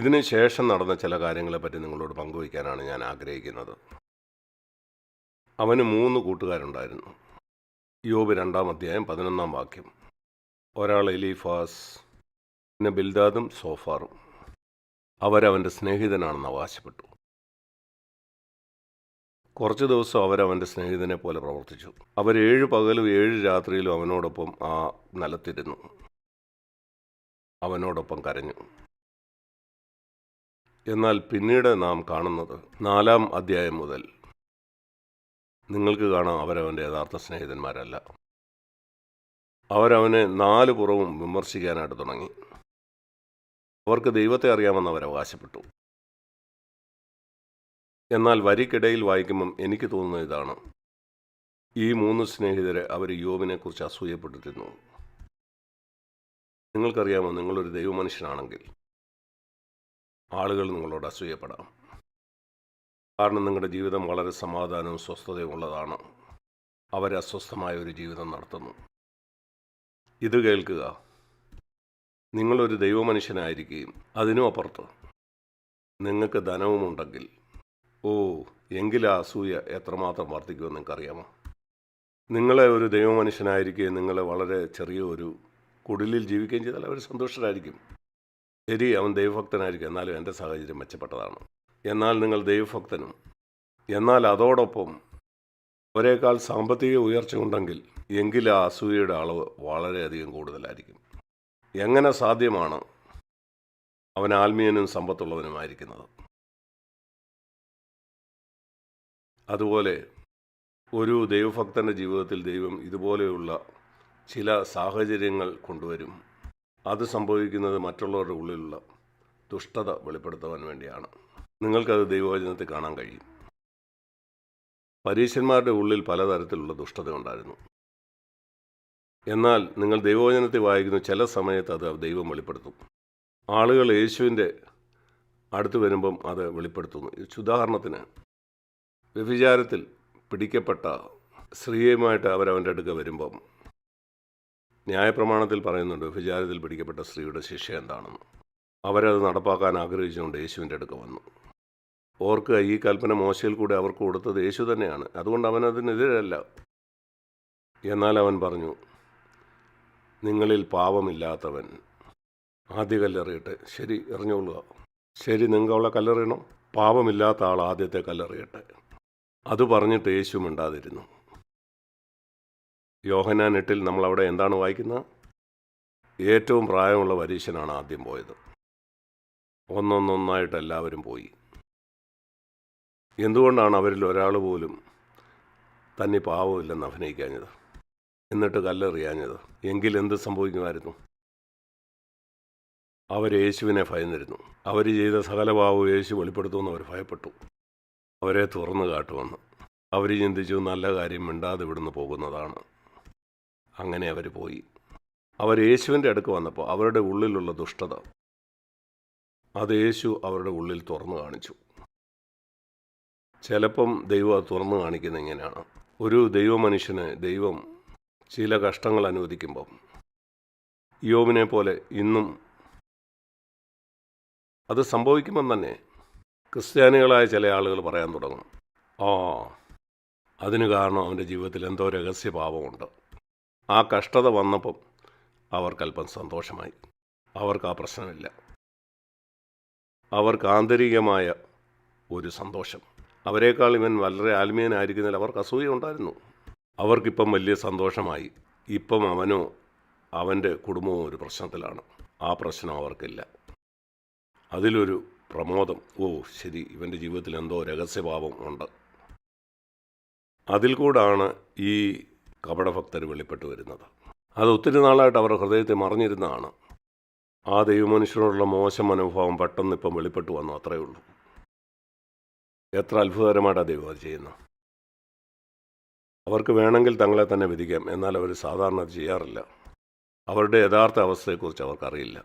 ഇതിന് ശേഷം നടന്ന ചില കാര്യങ്ങളെപ്പറ്റി നിങ്ങളോട് പങ്കുവയ്ക്കാനാണ് ഞാൻ ആഗ്രഹിക്കുന്നത്. അവന് മൂന്ന് കൂട്ടുകാരുണ്ടായിരുന്നു. യോബ് രണ്ടാം അധ്യായം പതിനൊന്നാം വാക്യം. ഒരാൾ എലീഫാസ് പിന്നെ ബിൽദാദും സോഫാറും. അവരവന്റെ സ്നേഹിതനാണെന്ന് അവകാശപ്പെട്ടു. കുറച്ച് ദിവസം അവരവന്റെ സ്നേഹിതനെ പോലെ പ്രവർത്തിച്ചു. അവർ ഏഴ് പകലും ഏഴ് രാത്രിയിലും അവനോടൊപ്പം ആ നിലത്തിരുന്നു. അവനോടൊപ്പം കരഞ്ഞു. എന്നാൽ പിന്നീട് നാം കാണുന്നത് നാലാം അധ്യായം മുതൽ. നിങ്ങൾക്ക് കാണാം അവരവന്റെ യഥാർത്ഥ സ്നേഹിതന്മാരല്ല. അവരവനെ നാല് പുറവും വിമർശിക്കാനായിട്ട് തുടങ്ങി. അവർക്ക് ദൈവത്തെ അറിയാമെന്ന് അവർ അവകാശപ്പെട്ടു. എന്നാൽ വരിക്കിടയിൽ വായിക്കുമ്പം എനിക്ക് തോന്നുന്ന ഇതാണ്. ഈ മൂന്ന് സ്നേഹിതരെ അവർ യോബിനെക്കുറിച്ച് അസൂയപ്പെട്ടിരുന്നു. നിങ്ങൾക്കറിയാമോ നിങ്ങളൊരു ദൈവമനുഷ്യനാണെങ്കിൽ ആളുകൾ നിങ്ങളോട് അസൂയപ്പെടാം. കാരണം നിങ്ങളുടെ ജീവിതം വളരെ സമാധാനവും സ്വസ്ഥതയും ഉള്ളതാണ്. അവർ അസ്വസ്ഥമായ ഒരു ജീവിതം നടത്തുന്നു. ഇത് കേൾക്കുക. നിങ്ങളൊരു ദൈവമനുഷ്യനായിരിക്കുകയും അതിനും അപ്പുറത്ത് നിങ്ങൾക്ക് ധനവുമുണ്ടെങ്കിൽ ഓ എങ്കിലും അസൂയ എത്രമാത്രം വർദ്ധിക്കുമെന്ന് നിങ്ങൾക്കറിയാമോ? നിങ്ങളെ ഒരു ദൈവമനുഷ്യനായിരിക്കുകയും നിങ്ങളെ വളരെ ചെറിയ ഒരു കുടിലിൽ ജീവിക്കുകയും ചെയ്താൽ അവർ സന്തുഷ്ടരായിരിക്കും ശരി അവൻ ദൈവഭക്തനായിരിക്കും. എന്നാലും എന്റെ സാഹചര്യം മെച്ചപ്പെട്ടതാണ്. എന്നാൽ നിങ്ങൾ ദൈവഭക്തനും എന്നാൽ അതോടൊപ്പം ഒരേക്കാൾ സാമ്പത്തിക ഉയർച്ച ഉണ്ടെങ്കിൽ എങ്കിൽ ആ അസൂയയുടെ അളവ് വളരെയധികം കൂടുതലായിരിക്കും. എങ്ങനെ സാധ്യമാണ് അവൻ ആത്മീയനും സമ്പത്തുള്ളവനുമായിരിക്കുന്നത് അതുപോലെ ഒരു ദൈവഭക്തന്റെ ജീവിതത്തിൽ ദൈവം ഇതുപോലെയുള്ള ചില സാഹചര്യങ്ങൾ കൊണ്ടുവരും. അത് സംഭവിക്കുന്നത് മറ്റുള്ളവരുടെ ഉള്ളിലുള്ള ദുഷ്ടത വെളിപ്പെടുത്തുവാൻ വേണ്ടിയാണ്. നിങ്ങൾക്കത് ദൈവവചനത്തിൽ കാണാൻ കഴിയും. പരീശന്മാരുടെ ഉള്ളിൽ പലതരത്തിലുള്ള ദുഷ്ടത ഉണ്ടായിരുന്നു. എന്നാൽ നിങ്ങൾ ദൈവവചനത്തെ വായിക്കുന്ന ചില സമയത്ത് അത് ദൈവം വെളിപ്പെടുത്തും. ആളുകൾ യേശുവിന്റെ അടുത്ത് വരുമ്പം അത് വെളിപ്പെടുത്തുന്നു. ഉദാഹരണത്തിന് വ്യഭിചാരത്തിൽ പിടിക്കപ്പെട്ട സ്ത്രീയുമായിട്ട് അവരവന്റെ അടുക്ക വരുമ്പം ന്യായപ്രമാണത്തിൽ പറയുന്നുണ്ട് വിചാരത്തിൽ പിടിക്കപ്പെട്ട സ്ത്രീയുടെ ശിക്ഷ എന്താണെന്ന്. അവരത് നടപ്പാക്കാൻ ആഗ്രഹിച്ചുകൊണ്ട് യേശുവിന്റെ അടുക്ക വന്നു. ഓർക്ക് ഈ കൽപ്പന മോശയിൽ കൂടെ അവർക്ക് കൊടുത്തത് യേശു തന്നെയാണ്. അതുകൊണ്ട് അവനതിനെതിരല്ല എന്നാൽ അവൻ പറഞ്ഞു നിങ്ങളിൽ പാപമില്ലാത്തവൻ ആദ്യ കല്ലെറിയട്ടെ. ശരി എറിഞ്ഞോളുക. ശരി നിങ്ങൾക്ക് അവളെ കല്ലെറിയണം. പാപമില്ലാത്ത ആൾ ആദ്യത്തെ കല്ലെറിയട്ടെ. അത് പറഞ്ഞിട്ട് യേശു മിണ്ടാതിരുന്നു. യോഹനാൻ എട്ടിൽ നമ്മളവിടെ എന്താണ് വായിക്കുന്നത്? ഏറ്റവും പ്രായമുള്ള പരീക്ഷനാണ് ആദ്യം പോയത്. ഒന്നൊന്നൊന്നായിട്ട് എല്ലാവരും പോയി. എന്തുകൊണ്ടാണ് അവരിൽ ഒരാൾ പോലും തന്നെ പാവമില്ലെന്ന് അഭിനയിക്കാഞ്ഞത്? എന്നിട്ട് കല്ലെറിയാഞ്ഞത്? എങ്കിൽ എന്ത് സംഭവിക്കുമായിരുന്നു? അവർ യേശുവിനെ ഭയന്നിരുന്നു. അവർ ചെയ്ത സകല പാവവും യേശു വെളിപ്പെടുത്തുമെന്ന് അവർ ഭയപ്പെട്ടു. അവരെ തുറന്നു കാട്ടുമെന്ന്. അവർ ചിന്തിച്ചു നല്ല കാര്യം മിണ്ടാതെ ഇവിടുന്ന് പോകുന്നതാണ്. അങ്ങനെ അവർ പോയി. അവർ യേശുവിന്റെ അടുക്ക് വന്നപ്പോൾ അവരുടെ ഉള്ളിലുള്ള ദുഷ്ടത അത് യേശു അവരുടെ ഉള്ളിൽ തുറന്നു കാണിച്ചു. ചിലപ്പം ദൈവം അത് തുറന്നു കാണിക്കുന്ന ഇങ്ങനെയാണ്. ഒരു ദൈവമനുഷ്യന് ദൈവം ചില കഷ്ടങ്ങൾ അനുവദിക്കുമ്പം യോബിനെ പോലെ ഇന്നും അത് സംഭവിക്കുമ്പം തന്നെ ക്രിസ്ത്യാനികളായ ചില ആളുകൾ പറയാൻ തുടങ്ങും ആ അതിന് കാരണം അവന്റെ ജീവിതത്തിൽ എന്തോ രഹസ്യ പാപമുണ്ട് ആ കഷ്ടത വന്നപ്പം അവർക്കല്പം സന്തോഷമായി. അവർക്ക് ആ പ്രശ്നമില്ല. അവർക്ക് ആന്തരികമായ ഒരു സന്തോഷം. അവരെക്കാൾ ഇവൻ വളരെ ആത്മീയനായിരിക്കുന്നതിൽ അവർക്ക് അസൂയ ഉണ്ടായിരുന്നു. അവർക്കിപ്പം വലിയ സന്തോഷമായി. ഇപ്പം അവനോ അവന്റെ കുടുംബവും ഒരു പ്രശ്നത്തിലാണ്. ആ പ്രശ്നം അവർക്കില്ല. അതിലൊരു പ്രമോദം ഓ ശരി ഇവന്റെ ജീവിതത്തിൽ എന്തോ രഹസ്യഭാവം ഉണ്ട്. അതിൽ കൂടാണ് ഈ കപടഭക്തർ വെളിപ്പെട്ടു വരുന്നത്. അത് ഒത്തിരി നാളായിട്ട് അവരുടെ ഹൃദയത്തെ മറിഞ്ഞിരുന്നതാണ്. ആ ദൈവമനുഷ്യനോടുള്ള മോശം മനോഭാവം പെട്ടെന്ന് ഇപ്പം വെളിപ്പെട്ടു വന്നു അത്രയേ ഉള്ളൂ. എത്ര അത്ഭുതകരമായിട്ടാണ് ദൈവം അത് ചെയ്യുന്നത്. അവർക്ക് വേണമെങ്കിൽ തങ്ങളെ തന്നെ വിധിക്കാം എന്നാൽ അവർ സാധാരണ അത് ചെയ്യാറില്ല. അവരുടെ യഥാർത്ഥ അവസ്ഥയെക്കുറിച്ച് അവർക്കറിയില്ല.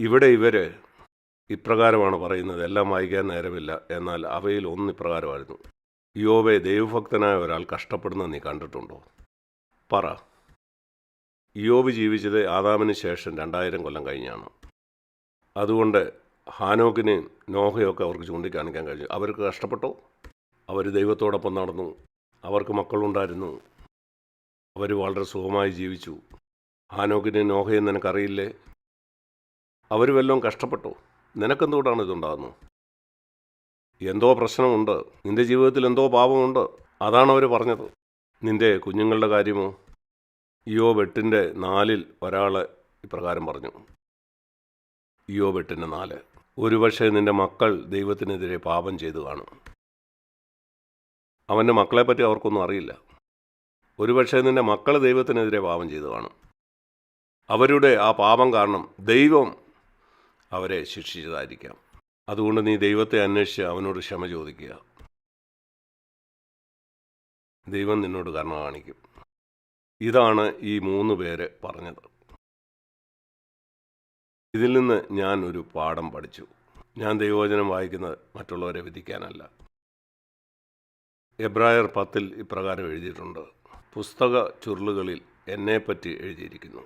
ഇവിടെ ഇവർ ഇപ്രകാരമാണ് പറയുന്നത് എല്ലാം വായിക്കാൻ നേരമില്ല എന്നാൽ അവയിൽ ഒന്ന് ഇപ്രകാരമായിരുന്നു. യോബെ ദൈവഭക്തനായ ഒരാൾ കഷ്ടപ്പെടുന്നത് നീ കണ്ടിട്ടുണ്ടോ? പറ. യോബ് ജീവിച്ചത് ആദാമിന് ശേഷം രണ്ടായിരം കൊല്ലം കഴിഞ്ഞാണ്. അതുകൊണ്ട് ഹാനോക്കിന് നോഹയൊക്കെ അവർക്ക് ചൂണ്ടിക്കാണിക്കാൻ കഴിഞ്ഞു. അവർക്ക് കഷ്ടപ്പെട്ടോ? അവർ ദൈവത്തോടൊപ്പം നടന്നു. അവർക്ക് മക്കളുണ്ടായിരുന്നു. അവർ വളരെ സുഖമായി ജീവിച്ചു. ഹാനോക്കിന് നോഹയെന്ന് നിനക്കറിയില്ലേ? അവർ വല്ലതും കഷ്ടപ്പെട്ടു? നിനക്കെന്തുകൊണ്ടാണ് ഇതുണ്ടാകുന്നത്? എന്തോ പ്രശ്നമുണ്ട്. നിന്റെ ജീവിതത്തിൽ എന്തോ പാപമുണ്ട്. അതാണ് അവർ പറഞ്ഞത്. നിന്റെ കുഞ്ഞുങ്ങളുടെ കാര്യമോ? ഇയോ വെട്ടിന്റെ നാലിൽ ഒരാൾ ഇപ്രകാരം പറഞ്ഞു. ഇയോ വെട്ടിന്റെ നാല്. ഒരുപക്ഷെ നിന്റെ മക്കൾ ദൈവത്തിനെതിരെ പാപം ചെയ്തു കാണും. അവന്റെ മക്കളെപ്പറ്റി അവർക്കൊന്നും അറിയില്ല. ഒരുപക്ഷെ നിന്റെ മക്കൾ ദൈവത്തിനെതിരെ പാപം ചെയ്തു കാണും. അവരുടെ ആ പാപം കാരണം ദൈവം അവരെ ശിക്ഷിച്ചതായിരിക്കാം. അതുകൊണ്ട് നീ ദൈവത്തെ അന്വേഷിച്ച് അവനോട് ക്ഷമ ചോദിക്കുക. ദൈവം നിന്നോട് കരുണ കാണിക്കും. ഇതാണ് ഈ മൂന്ന് പേര് പറഞ്ഞത്. ഇതിൽ നിന്ന് ഞാൻ ഒരു പാഠം പഠിച്ചു. ഞാൻ ദൈവവചനം വായിക്കുന്നത് മറ്റുള്ളവരെ വിധിക്കാനല്ല. എബ്രായർ പത്തിൽ ഇപ്രകാരം എഴുതിയിട്ടുണ്ട്. പുസ്തക ചുരുളുകളിൽ എന്നെപ്പറ്റി എഴുതിയിരിക്കുന്നു.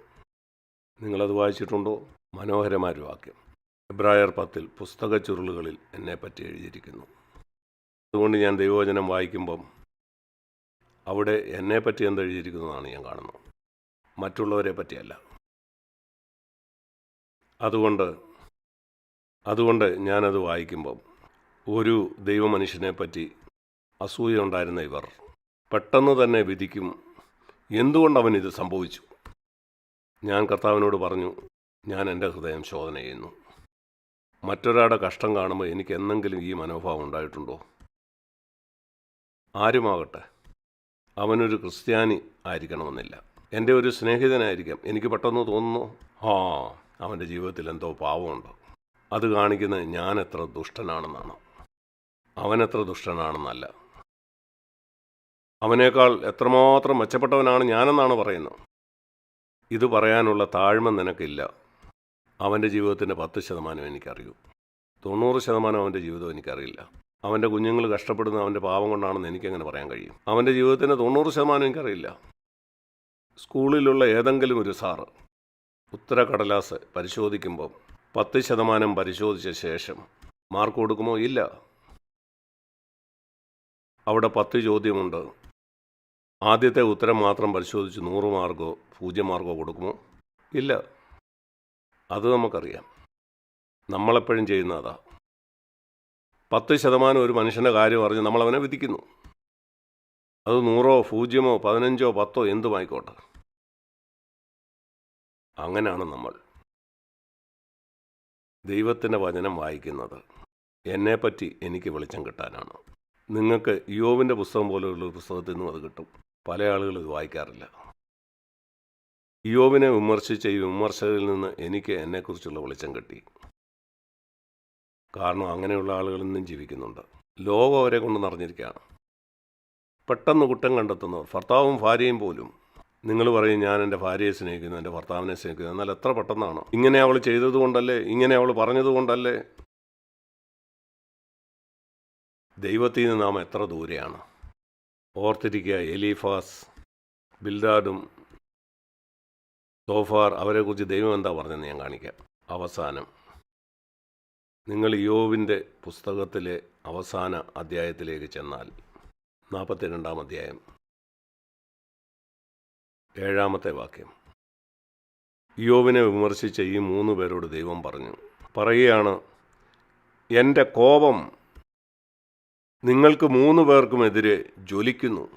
നിങ്ങളത് വായിച്ചിട്ടുണ്ടോ? മനോഹരമായൊരു വാക്യം. എബ്രായർ പത്തിൽ പുസ്തക ചുരുളുകളിൽ എന്നെപ്പറ്റി എഴുതിയിരിക്കുന്നു. അതുകൊണ്ട് ഞാൻ ദൈവവചനം വായിക്കുമ്പം അവിടെ എന്നെപ്പറ്റി എന്ത് എഴുതിയിരിക്കുന്നതാണ് ഞാൻ കാണുന്നത്. മറ്റുള്ളവരെ പറ്റിയല്ല. അതുകൊണ്ട് അതുകൊണ്ട് ഞാനത് വായിക്കുമ്പം ഒരു ദൈവമനുഷ്യനെ പറ്റി അസൂയ ഉണ്ടായിരുന്ന ഇവർ പെട്ടെന്ന് തന്നെ വിധിക്കും. എന്തുകൊണ്ട് അവൻ ഇത് സംഭവിച്ചു? ഞാൻ കർത്താവിനോട് പറഞ്ഞു ഞാൻ എന്റെ ഹൃദയം ശോധന ചെയ്യുന്നു. മറ്റൊരാളുടെ കഷ്ടം കാണുമ്പോൾ എനിക്ക് എന്തെങ്കിലും ഈ മനോഭാവം ഉണ്ടായിട്ടുണ്ടോ? ആരുമാകട്ടെ. അവനൊരു ക്രിസ്ത്യാനി ആയിരിക്കണമെന്നില്ല. എന്റെ ഒരു സ്നേഹിതനായിരിക്കാം. എനിക്ക് പെട്ടെന്ന് തോന്നുന്നു ആ അവന്റെ ജീവിതത്തിൽ എന്തോ പാവമുണ്ട് അത് കാണിക്കുന്നത് ഞാൻ എത്ര ദുഷ്ടനാണെന്നാണ്? അവനെത്ര ദുഷ്ടനാണെന്നല്ല. അവനേക്കാൾ എത്രമാത്രം മെച്ചപ്പെട്ടവനാണ് ഞാനെന്നാണ് പറയുന്നത്. ഇത് പറയാനുള്ള താഴ്മ നിനക്കില്ല. അവന്റെ ജീവിതത്തിന്റെ പത്ത് ശതമാനം എനിക്കറിയൂ. തൊണ്ണൂറ് ശതമാനം അവന്റെ ജീവിതം എനിക്കറിയില്ല. അവന്റെ കുഞ്ഞുങ്ങൾ കഷ്ടപ്പെടുന്ന അവന്റെ പാവം കൊണ്ടാണെന്ന് എനിക്കങ്ങനെ പറയാൻ കഴിയും? അവന്റെ ജീവിതത്തിന്റെ തൊണ്ണൂറ് ശതമാനം എനിക്കറിയില്ല. സ്കൂളിലുള്ള ഏതെങ്കിലും ഒരു സാറ് ഉത്തരക്കടലാസ് പരിശോധിക്കുമ്പോൾ പത്ത് ശതമാനം പരിശോധിച്ച ശേഷം മാർക്ക് കൊടുക്കുമോ? ഇല്ല. അവിടെ പത്ത് ചോദ്യമുണ്ട്. ആദ്യത്തെ ഉത്തരം മാത്രം പരിശോധിച്ച് നൂറ് മാർക്കോ പൂജ്യം മാർക്കോ കൊടുക്കുമോ? ഇല്ല. അത് നമുക്കറിയാം. നമ്മളെപ്പോഴും ചെയ്യുന്ന അതാ. പത്ത് ശതമാനം ഒരു മനുഷ്യന്റെ കാര്യം അറിഞ്ഞ് നമ്മളവനെ വിധിക്കുന്നു. അത് നൂറോ പൂജ്യമോ പതിനഞ്ചോ പത്തോ എന്തുമായിക്കോട്ടെ. അങ്ങനെയാണ് നമ്മൾ. ദൈവത്തിന്റെ വചനം വായിക്കുന്നത്. എന്നെപ്പറ്റി എനിക്ക് വെളിച്ചം കിട്ടാനാണ്. നിങ്ങൾക്ക് യോവിന്റെ പുസ്തകം പോലെയുള്ള പുസ്തകത്തിൽ നിന്നും അത് കിട്ടും. പല ആളുകളും ഇത് വായിക്കാറില്ല. യോവിനെ വിമർശിച്ച ഈ വിമർശകരിൽ നിന്ന് എനിക്ക് എന്നെക്കുറിച്ചുള്ള വെളിച്ചം കിട്ടി. കാരണം അങ്ങനെയുള്ള ആളുകൾ ഇന്നും ജീവിക്കുന്നുണ്ട്. ലോകം അവരെ കൊണ്ട് നിറഞ്ഞിരിക്കുകയാണ്. പെട്ടെന്ന് കുറ്റം കണ്ടെത്തുന്നവർ ഭർത്താവും ഭാര്യയും പോലും. നിങ്ങൾ പറയും ഞാൻ എന്റെ ഭാര്യയെ സ്നേഹിക്കുന്നു എന്റെ ഭർത്താവിനെ സ്നേഹിക്കുന്നു. എന്നാൽ എത്ര പെട്ടെന്നാണ്? ഇങ്ങനെ അവൾ ചെയ്തതുകൊണ്ടല്ലേ ഇങ്ങനെ അവൾ പറഞ്ഞതുകൊണ്ടല്ലേ ദൈവത്തിൽ നിന്ന് നാം എത്ര ദൂരെയാണ്? ഓർത്തിരിക്കുക എലീഫാസ് ബിൽദാഡും സോഫാർ അവരെക്കുറിച്ച് ദൈവം എന്താ പറഞ്ഞെന്ന് ഞാൻ കാണിക്കാം. അവസാനം. നിങ്ങൾ യോവിന്റെ പുസ്തകത്തിലെ അവസാന അധ്യായത്തിലേക്ക് ചെന്നാൽ നാൽപ്പത്തിരണ്ടാം അധ്യായം ഏഴാമത്തെ വാക്യം. യോവിനെ വിമർശിച്ച ഈ മൂന്ന് പേരോട് ദൈവം പറഞ്ഞു പറയുകയാണ് എന്റെ കോപം നിങ്ങൾക്ക് മൂന്ന് പേർക്കുമെതിരെ ജ്വലിക്കുന്നു.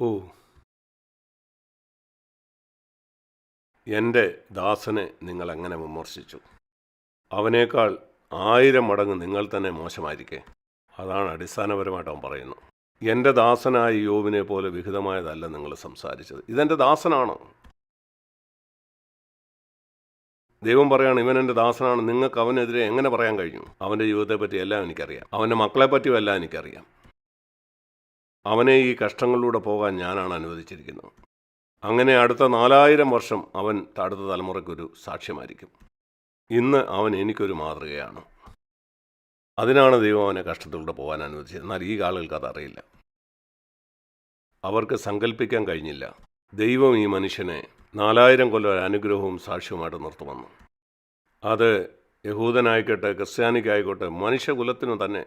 ഓ എന്റെ ദാസനെ നിങ്ങൾ എങ്ങനെ വിമർശിച്ചു? അവനേക്കാൾ ആയിരം മടങ്ങ് നിങ്ങൾ തന്നെ മോശമായിരിക്കെ. അതാണ് അടിസ്ഥാനപരമായിട്ട് അവൻ പറയുന്നു. എന്റെ ദാസനായ യോവിനെ പോലെ വിഹിതമായതല്ല നിങ്ങൾ സംസാരിച്ചത്. ഇതെന്റെ ദാസനാണ്? ദൈവം പറയാണ് ഇവൻ എന്റെ ദാസനാണ്. നിങ്ങൾക്ക് അവനെതിരെ എങ്ങനെ പറയാൻ കഴിഞ്ഞു? അവന്റെ ജീവിതത്തെപ്പറ്റി എല്ലാം എനിക്കറിയാം. അവന്റെ മക്കളെ പറ്റിയും എല്ലാം എനിക്കറിയാം. അവനെ ഈ കഷ്ടങ്ങളിലൂടെ പോകാൻ ഞാനാണ് അനുവദിച്ചിരിക്കുന്നത്. അങ്ങനെ അടുത്ത നാലായിരം വർഷം അവൻ അടുത്ത തലമുറയ്ക്കൊരു സാക്ഷ്യമായിരിക്കും. ഇന്ന് അവൻ എനിക്കൊരു മാതൃകയാണ്. അതിനാണ് ദൈവം അവനെ കഷ്ടത്തിലൂടെ പോകാൻ അനുവദിച്ചത്. എന്നാൽ ഈ ആളുകൾക്ക് അതറിയില്ല അവർക്ക് സങ്കല്പിക്കാൻ കഴിഞ്ഞില്ല. ദൈവം ഈ മനുഷ്യനെ നാലായിരം കൊല്ലം ഒരു അനുഗ്രഹവും സാക്ഷ്യവുമായിട്ട് നിർത്തുമെന്ന്. അത് യഹൂദനായിക്കോട്ടെ ക്രിസ്ത്യാനിക്കായിക്കോട്ടെ മനുഷ്യകുലത്തിനു തന്നെ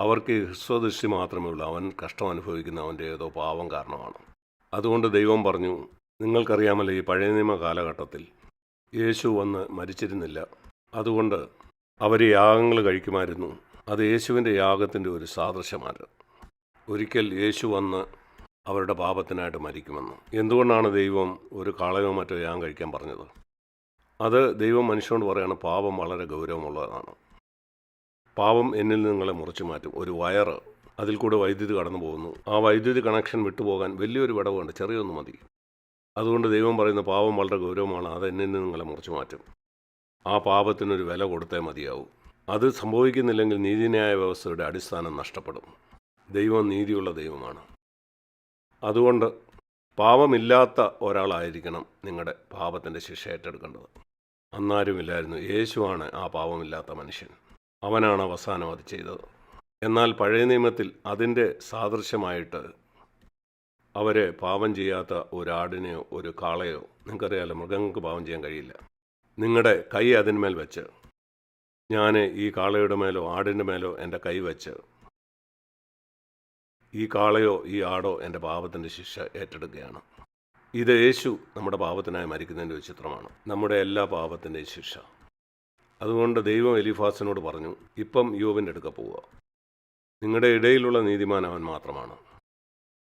അവർക്ക് ഹ്രസ്വദൃഷ്ടി മാത്രമേ ഉള്ളൂ. അവൻ കഷ്ടം അനുഭവിക്കുന്ന അവന്റെ ഏതോ പാവം കാരണമാണ്. അതുകൊണ്ട് ദൈവം പറഞ്ഞു നിങ്ങൾക്കറിയാമല്ലോ ഈ പഴയ നിയമ കാലഘട്ടത്തിൽ യേശു വന്ന് മരിച്ചിരുന്നില്ല. അതുകൊണ്ട് അവർ യാഗങ്ങൾ കഴിക്കുമായിരുന്നു. അത് യേശുവിന്റെ യാഗത്തിന്റെ ഒരു സാദൃശ്യമാണ്. ഒരിക്കൽ യേശു വന്ന് അവരുടെ പാപത്തിനായിട്ട് മരിക്കുമെന്ന്. എന്തുകൊണ്ടാണ് ദൈവം ഒരു കാളയോ മറ്റോ യാഗം കഴിക്കാൻ പറഞ്ഞത്? അത് ദൈവം മനുഷ്യനോട് പറയാണ് പാപം വളരെ ഗൗരവമുള്ളതാണ്. പാപം എന്നിൽ നിങ്ങളെ മുറിച്ചു മാറ്റും ഒരു വയറ് അതിൽ കൂടെ വൈദ്യുതി കടന്നു പോകുന്നു. ആ വൈദ്യുതി കണക്ഷൻ വിട്ടുപോകാൻ വലിയൊരു വിടവുണ്ട്. ചെറിയൊന്ന് മതി. അതുകൊണ്ട് ദൈവം പറയുന്ന പാപം വളരെ ഗൗരവമാണ്. അത് നിന്ന് നിങ്ങളെ മുറിച്ചു മാറ്റും. ആ പാപത്തിനൊരു വില കൊടുത്തേ മതിയാവും. അത് സംഭവിക്കുന്നില്ലെങ്കിൽ നീതിന്യായ വ്യവസ്ഥയുടെ അടിസ്ഥാനം നഷ്ടപ്പെടും. ദൈവം നീതിയുള്ള ദൈവമാണ്. അതുകൊണ്ട് പാപമില്ലാത്ത ഒരാളായിരിക്കണം നിങ്ങളുടെ പാപത്തിന്റെ ശിക്ഷ ഏറ്റെടുക്കേണ്ടത്. അന്നാരുമില്ലായിരുന്നു. യേശുവാണ് ആ പാപമില്ലാത്ത മനുഷ്യൻ. അവനാണ് അവസാനം അത് ചെയ്തത്. എന്നാൽ പഴയ നിയമത്തിൽ അതിന്റെ സാദൃശ്യമായിട്ട് അവരെ പാപം ചെയ്യാത്ത ഒരാടിനെയോ ഒരു കാളയോ നിങ്ങൾക്കറിയാലോ മൃഗങ്ങൾക്ക് പാപം ചെയ്യാൻ കഴിയില്ല. നിങ്ങളുടെ കൈ അതിന്മേൽ വെച്ച് ഞാൻ ഈ കാളയുടെ മേലോ ആടിന്റെ മേലോ എന്റെ കൈ വെച്ച് ഈ കാളയോ ഈ ആടോ എന്റെ പാപത്തിന്റെ ശിക്ഷ ഏറ്റെടുക്കുകയാണ്. ഇത് യേശു നമ്മുടെ പാപത്തിനായി മരിക്കുന്നതിന്റെ ഒരു ചിത്രമാണ്. നമ്മുടെ എല്ലാ പാപത്തിന്റെയും ശിക്ഷ. അതുകൊണ്ട് ദൈവം എലിഫാസിനോട് പറഞ്ഞു ഇപ്പം യോബിന്റെ അടുക്ക പോവുക. നിങ്ങളുടെ ഇടയിലുള്ള നീതിമാൻ അവൻ മാത്രമാണ്.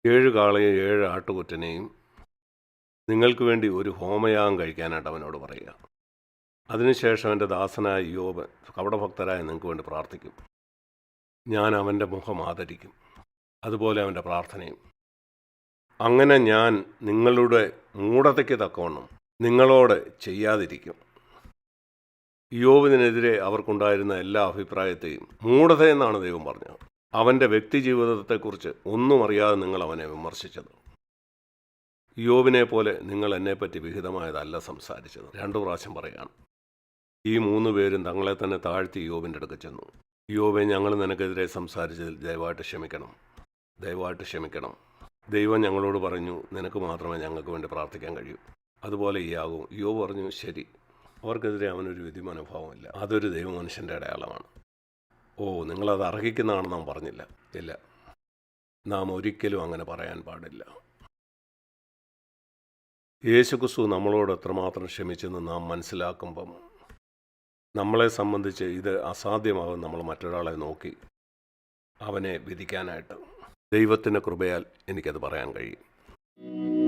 ഏഴ് കാളയും ഏഴ് ആട്ടുകുറ്റനെയും നിങ്ങൾക്ക് വേണ്ടി ഒരു ഹോമയാഗം കഴിക്കാനായിട്ട് അവനോട് പറയുക. അതിനുശേഷം എന്റെ ദാസനായ യോബൻ കപടഭക്തരായ നിങ്ങൾക്ക് വേണ്ടി പ്രാർത്ഥിക്കും. ഞാൻ അവന്റെ മുഖം ആദരിക്കും. അതുപോലെ അവന്റെ പ്രാർത്ഥനയും. അങ്ങനെ ഞാൻ നിങ്ങളുടെ മൂഢതയ്ക്ക് തക്കവണ്ണം നിങ്ങളോട് ചെയ്യാതിരിക്കും. യോബിനെതിരെ അവർക്കുണ്ടായിരുന്ന എല്ലാ അഭിപ്രായത്തെയും മൂഢതയെന്നാണ് ദൈവം പറഞ്ഞത്. അവന്റെ വ്യക്തിജീവിതത്തെക്കുറിച്ച് ഒന്നും അറിയാതെ നിങ്ങൾ അവനെ വിമർശിച്ചത്. യോബിനെ പോലെ നിങ്ങൾ എന്നെപ്പറ്റി വിഹിതമായതല്ല സംസാരിച്ചത്. രണ്ടു പ്രാവശ്യം പറയാണ്. ഈ മൂന്ന് പേരും തങ്ങളെ തന്നെ താഴ്ത്തി യോബിന്റെ അടുക്ക് ചെന്നു. യോബെ ഞങ്ങൾ നിനക്കെതിരെ സംസാരിച്ചതിൽ ദയവായിട്ട് ക്ഷമിക്കണം. ദയവായിട്ട് ക്ഷമിക്കണം. ദൈവം ഞങ്ങളോട് പറഞ്ഞു നിനക്ക് മാത്രമേ ഞങ്ങൾക്ക് വേണ്ടി പ്രാർത്ഥിക്കാൻ കഴിയൂ. അതുപോലെ ഈ ആകും യോ പറഞ്ഞു ശരി. അവർക്കെതിരെ അവനൊരു വിധി മനോഭാവമില്ല അതൊരു ദൈവമനുഷ്യന്റെ അടയാളമാണ്. ഓ നിങ്ങളത് അർഹിക്കുന്നതാണെന്ന് നാം പറഞ്ഞില്ല. ഇല്ല. നാം ഒരിക്കലും അങ്ങനെ പറയാൻ പാടില്ല. യേശുക്രിസ്തു നമ്മളോട് എത്രമാത്രം ക്ഷമിച്ചെന്ന് നാം മനസ്സിലാക്കുമ്പം നമ്മളെ സംബന്ധിച്ച് ഇത് അസാധ്യമാകും നമ്മൾ മറ്റൊരാളെ നോക്കി അവനെ വിധിക്കാനായിട്ട്. ദൈവത്തിന്റെ കൃപയാൽ എനിക്കത് പറയാൻ കഴിയും.